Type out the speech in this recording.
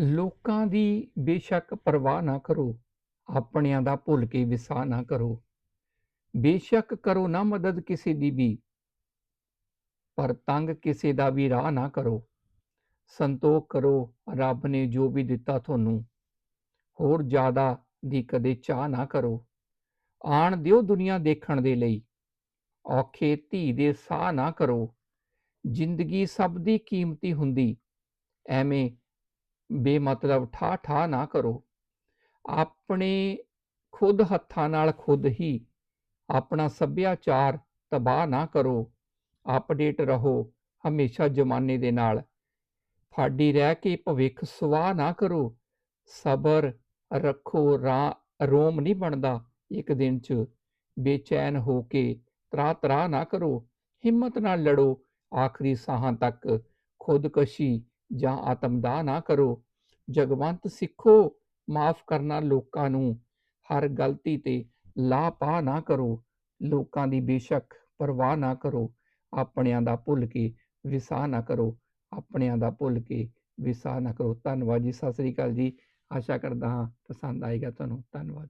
ਲੋਕਾਂ ਦੀ ਬੇਸ਼ੱਕ ਪਰਵਾਹ ਨਾ ਕਰੋ, ਆਪਣਿਆਂ ਦਾ ਭੁੱਲ ਕੇ ਵਿਸਾਹ ਨਾ ਕਰੋ। ਬੇਸ਼ੱਕ ਕਰੋ ਨਾ ਮਦਦ ਕਿਸੇ ਦੀ ਵੀ, ਪਰ ਤੰਗ ਕਿਸੇ ਦਾ ਵੀ ਰਾਹ ਨਾ ਕਰੋ। ਸੰਤੋਖ ਕਰੋ ਰੱਬ ਨੇ ਜੋ ਵੀ ਦਿੱਤਾ ਤੁਹਾਨੂੰ, ਹੋਰ ਜ਼ਿਆਦਾ ਦੀ ਕਦੇ ਚਾਹ ਨਾ ਕਰੋ। ਆਣ ਦਿਓ ਦੁਨੀਆ ਦੇਖਣ ਦੇ ਲਈ, ਔਖੇ ਧੀ ਦੇ ਸਾਹ ਨਾ ਕਰੋ। ਜ਼ਿੰਦਗੀ ਸਭ ਦੀ ਕੀਮਤੀ ਹੁੰਦੀ, ਐਵੇਂ ਬੇਮਤਲਬ ਠਾ ਠਾ ਨਾ ਕਰੋ। ਆਪਣੇ ਖੁਦ ਹੱਥਾਂ ਨਾਲ ਖੁਦ ਹੀ ਆਪਣਾ ਸੱਭਿਆਚਾਰ ਤਬਾਹ ਨਾ ਕਰੋ। ਅਪਡੇਟ ਰਹੋ ਹਮੇਸ਼ਾ ਜ਼ਮਾਨੇ ਦੇ ਨਾਲ। ਫਾਡੀ ਰਹਿ ਕੇ ਭਵਿੱਖ ਸਵਾਹ ਨਾ ਕਰੋ। ਸਬਰ ਰੱਖੋ ਰਾ ਰੋਮ ਨਹੀਂ ਬਣਦਾ ਇੱਕ ਦਿਨ ਚ। ਬੇਚੈਨ ਹੋ ਕੇ ਤਰਾ ਤਰਾ ਨਾ ਕਰੋ। ਹਿੰਮਤ ਨਾਲ ਲੜੋ। ਆਖਰੀ ਸਾਹਾਂ ਤੱਕ ਖੁਦਕਸ਼ੀ ਜਾਂ ਆਤਮਦਾਹ ਨਾ ਕਰੋ। ਜਗਵੰਤ ਸਿੱਖੋ, ਮਾਫ ਕਰਨਾ ਲੋਕਾਂ ਨੂੰ। ਹਰ ਗਲਤੀ ਤੇ ਲਾਪਾ ਨਾ ਕਰੋ। ਲੋਕਾਂ ਦੀ ਬੇਸ਼ੱਕ ਪਰਵਾਹ ਨਾ ਕਰੋ। ਆਪਣਿਆਂ ਦਾ ਭੁੱਲ ਕੇ ਵਿਸਾਹ ਨਾ ਕਰੋ। ਆਪਣਿਆਂ ਦਾ ਭੁੱਲ ਕੇ ਵਿਸਾਹ ਨਾ ਕਰੋ। ਧੰਨਵਾਦ ਜੀ। ਸਤਿ ਸ੍ਰੀ ਅਕਾਲ ਜੀ। ਆਸ਼ਾ ਕਰਦਾ ਹਾਂ ਪਸੰਦ ਆਏਗਾ ਤੁਹਾਨੂੰ। ਧੰਨਵਾਦ।